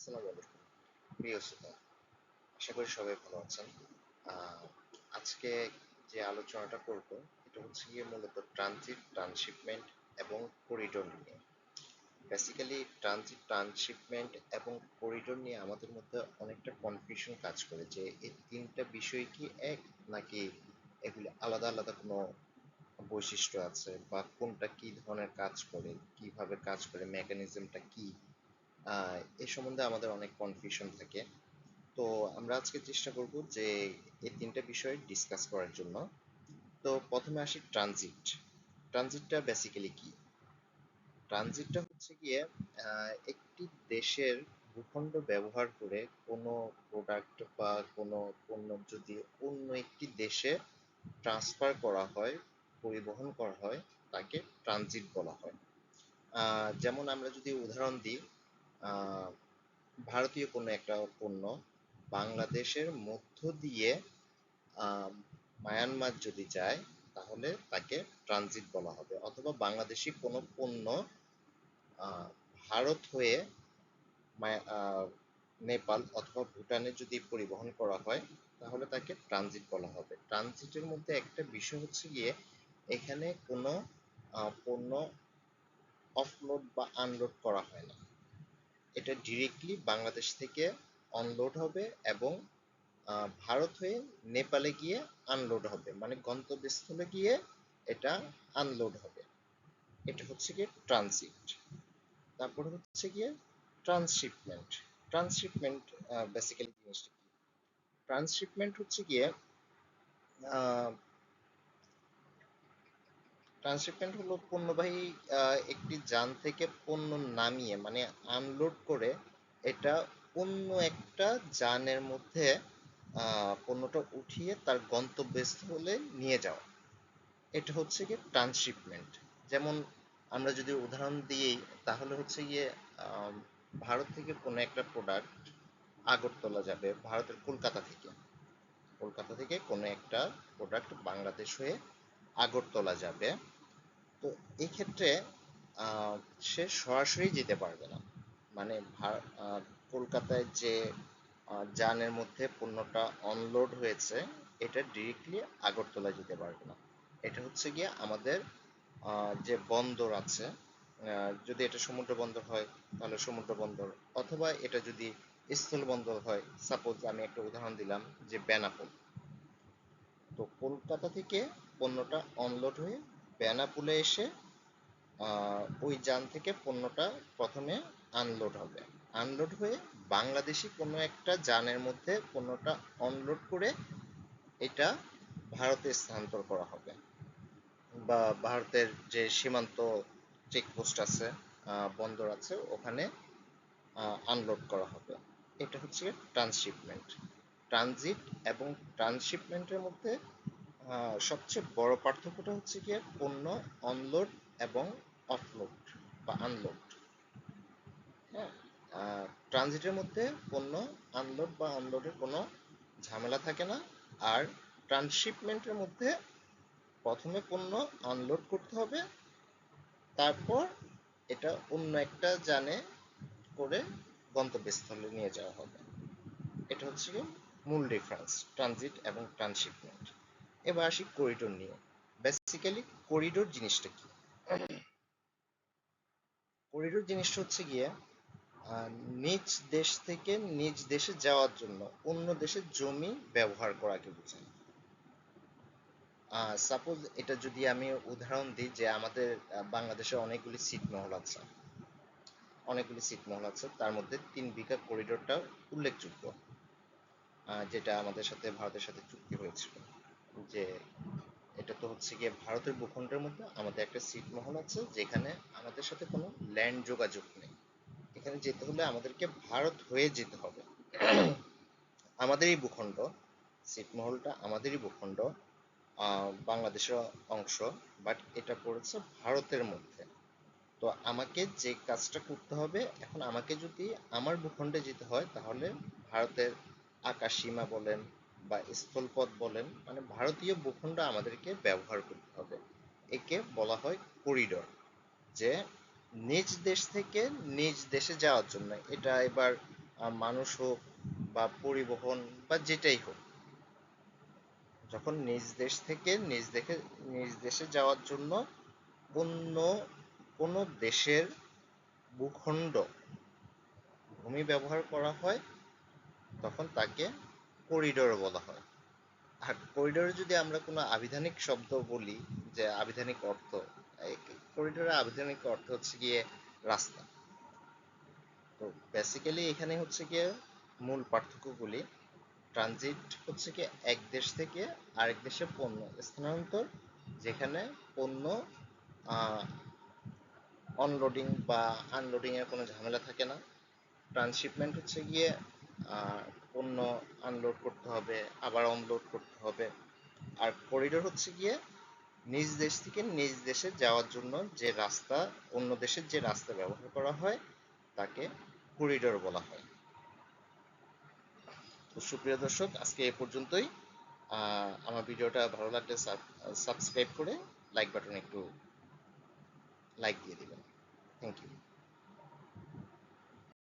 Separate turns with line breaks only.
আসসালামু আলাইকুম। প্রিয় শ্রোতা, আশা করি সবাই ভালো আছেন। আজকে যে আলোচনাটা করব, এটা হচ্ছে গিয়ে মূলত ট্রানজিট ট্রান্সশিপমেন্ট এবং করিডোর নিয়ে। বেসিক্যালি ট্রানজিট ট্রান্সশিপমেন্ট এবং করিডোর নিয়ে আমাদের মধ্যে অনেকটা কনফিউশন কাজ করে যে এই তিনটা বিষয় কি এক, নাকি এগুলি আলাদা আলাদা কোনো বৈশিষ্ট্য আছে বা কোনটা কি ধরনের কাজ করে, কীভাবে কাজ করে মেকানিজমটা কি? এ সম্বন্ধে আমাদের অনেক কনফিউশন থাকে। তো আমরা আজকে চেষ্টা করব যে এই তিনটা বিষয় ডিসকাস করার জন্য। তো প্রথমে আসি ট্রানজিট ট্রানজিটটা বেসিক্যালি কি? ট্রানজিটটা হচ্ছে গিয়ে একটি দেশের ভূখণ্ড ব্যবহার করে কোনো প্রোডাক্ট বা কোনো পণ্য যদি অন্য একটি দেশে ট্রান্সফার করা হয়, পরিবহন করা হয়, তাকে ট্রানজিট বলা হয়। যেমন আমরা যদি উদাহরণ দিই ভারতীয় কোনো একটা পণ্য। বাংলাদেশের মধ্য দিয়ে মায়ানমার যদি যায়, তাহলে তাকে ট্রানজিট বলা হবে। অথবা বাংলাদেশি কোনো পণ্য ভারত হয়ে নেপাল অথবা ভুটানে যদি পরিবহন করা হয়, তাহলে তাকে ট্রানজিট বলা হবে। ট্রানজিটের মধ্যে একটা বিষয় হচ্ছে গিয়ে, এখানে কোনো পণ্য অফলোড বা আনলোড করা হয় না। এটা ডিরেক্টলি বাংলাদেশ থেকে অনলোড হবে এবং ভারত হয়ে নেপালে গিয়ে আনলোড হবে। মানে গন্তব্যস্থলে গিয়ে এটা আনলোড হবে। এটা হচ্ছে গিয়ে ট্রানজিট তারপর হচ্ছে গিয়ে ট্রান্সশিপমেন্ট ট্রান্সশিপমেন্ট বেসিক্যালি জিনিসটা ট্রান্সশিপমেন্ট হচ্ছে গিয়ে ট্রান্সশিপমেন্ট হলো পণ্যবাহী একটি যান থেকে পণ্য নামিয়ে মানে আনলোড করে এটা অন্য একটা যানের মধ্যে পণ্যটা উঠিয়ে তার গন্তব্যস্থলে নিয়ে যাওয়া। এটা হচ্ছে গিয়ে ট্রান্সশিপমেন্ট যেমন আমরা যদি উদাহরণ দিই তাহলে হচ্ছে গিয়ে ভারত থেকে কোনো একটা প্রোডাক্ট আগরতলা যাবে, ভারতের কলকাতা থেকে। কলকাতা থেকে কোনো একটা প্রোডাক্ট বাংলাদেশ হয়ে আগরতলা যাবে, তো এক্ষেত্রে সে সরাসরি যেতে পারবে না। মানে কলকাতায় যে যানের মধ্যে পণ্যটা অনলোড হয়েছে, এটা ডিরেক্টলি আগরতলা যেতে পারবে না। এটা হচ্ছে গিয়ে আমাদের যে বন্দর আছে যদি এটা সমুদ্র বন্দর হয়, তাহলে সমুদ্র বন্দর। অথবা এটা যদি স্থল বন্দর হয় সাপোজ আমি একটা উদাহরণ দিলাম যে বেনাপোল। তো কলকাতা থেকে পণ্যটা অনলোড হয়ে বেনাপোলে এসে ওই যান থেকে পণ্যটা প্রথমে আনলোড হবে। আনলোড হয়ে বাংলাদেশি কোনো একটা যানের মধ্যে পণ্যটা অনলোড করে এটা ভারতে স্থানান্তর করা হবে। বা ভারতের যে সীমান্ত চেকপোস্ট আছে বন্দর আছে, ওখানে আনলোড করা হবে। এটা হচ্ছে ট্রান্সশিপমেন্ট ট্রানজিট এবং ট্রান্সশিপমেন্টের মধ্যে সবচেয়ে বড় পার্থক্যটা হচ্ছে গিয়ে পণ্য অনলোড এবং অফলোড বা আনলোড হ্যাঁ ট্রানজিটের মধ্যে পণ্য আনলোড বা আনলোডের কোনো ঝামেলা থাকে না। আর ট্রান্সশিপমেন্টের মধ্যে প্রথমে পণ্য আনলোড করতে হবে, তারপর এটা অন্য একটা যানে করে গন্তব্যস্থলে নিয়ে যাওয়া হবে। এটা হচ্ছে মূল ডিফারেন্স ট্রানজিট এবং ট্রান্সশিপমেন্ট এবার আসি করিডোর নিয়ে। বেসিক্যালি করিডোর জিনিসটা কি? করিডোর জিনিসটা হচ্ছে গিয়ে নিজ দেশ থেকে নিজ দেশে যাওয়ার জন্য অন্য দেশের জমি ব্যবহার করাকে বোঝায়। সাপোজ এটা যদি আমি উদাহরণ দিই যে আমাদের বাংলাদেশে অনেকগুলি ছিটমহল আছে। অনেকগুলি ছিটমহল আছে, তার মধ্যে তিন বিঘা করিডোরটা উল্লেখযোগ্য যেটা আমাদের সাথে, ভারতের সাথে চুক্তি হয়েছিল। যে এটা তো হচ্ছে গিয়ে ভারতের ভূখণ্ডের মধ্যে আমাদের একটা ছিটমহল আছে, যেখানে আমাদের সাথে কোনো ল্যান্ড যোগাযোগ নেই। এখানে যেতে হলে আমাদেরকে ভারত হয়ে যেতে হবে। আমাদেরই ভূখণ্ড, ছিটমহলটা আমাদেরই ভূখণ্ড বাংলাদেশের অংশ বাট এটা পড়েছে ভারতের মধ্যে। তো আমাকে যে কাজটা করতে হবে, এখন আমাকে যদি আমার ভূখণ্ডে যেতে হয়, তাহলে ভারতের আকাশ সীমা বলেন বা স্থলপথ বলেন মানে ভারতীয় ভূখণ্ড আমাদেরকে ব্যবহার করতে হবে। একে বলা হয় করিডোর, যে নিজ দেশ থেকে নিজ দেশে যাওয়ার জন্য। এটা এবার মানুষ হোক বা পরিবহন বা যেটাই হোক, যখন নিজ দেশ থেকে নিজ দেখে, নিজ দেশে যাওয়ার জন্য অন্য কোনো দেশের ভূখণ্ড ভূমি ব্যবহার করা হয়, তখন তাকে করিডোর বলা হয়। আর করিডোরে যদি আমরা কোনো আবিধানিক শব্দ বলি, যে আবিধানিক অর্থ করিডোরের আবিধানিক অর্থ হচ্ছে গিয়ে রাস্তা। তো বেসিক্যালি এখানে হচ্ছে গিয়ে মূল পার্থক্যগুলি ট্রানজিট হচ্ছে কি এক দেশ থেকে আরেক দেশে পণ্য, স্থানান্তর, যেখানে পণ্য অনলোডিং বা আনলোডিং এর কোনো ঝামেলা থাকে না। ট্রান্সশিপমেন্ট হচ্ছে গিয়ে পণ্য আনলোড করতে হবে, আবার অনলোড করতে হবে। আর করিডোর হচ্ছে গিয়ে নিজ দেশ থেকে নিজ দেশে যাওয়ার জন্য যে রাস্তা, অন্য দেশের যে রাস্তা ব্যবহার করা হয়, তাকে করিডোর বলা হয়। তো সুপ্রিয় দর্শক, আজকে এ পর্যন্তই। আমার ভিডিওটা ভালো লাগলে সাবস্ক্রাইব করে লাইক বাটন একটু লাইক দিয়ে দিবেন। Thank you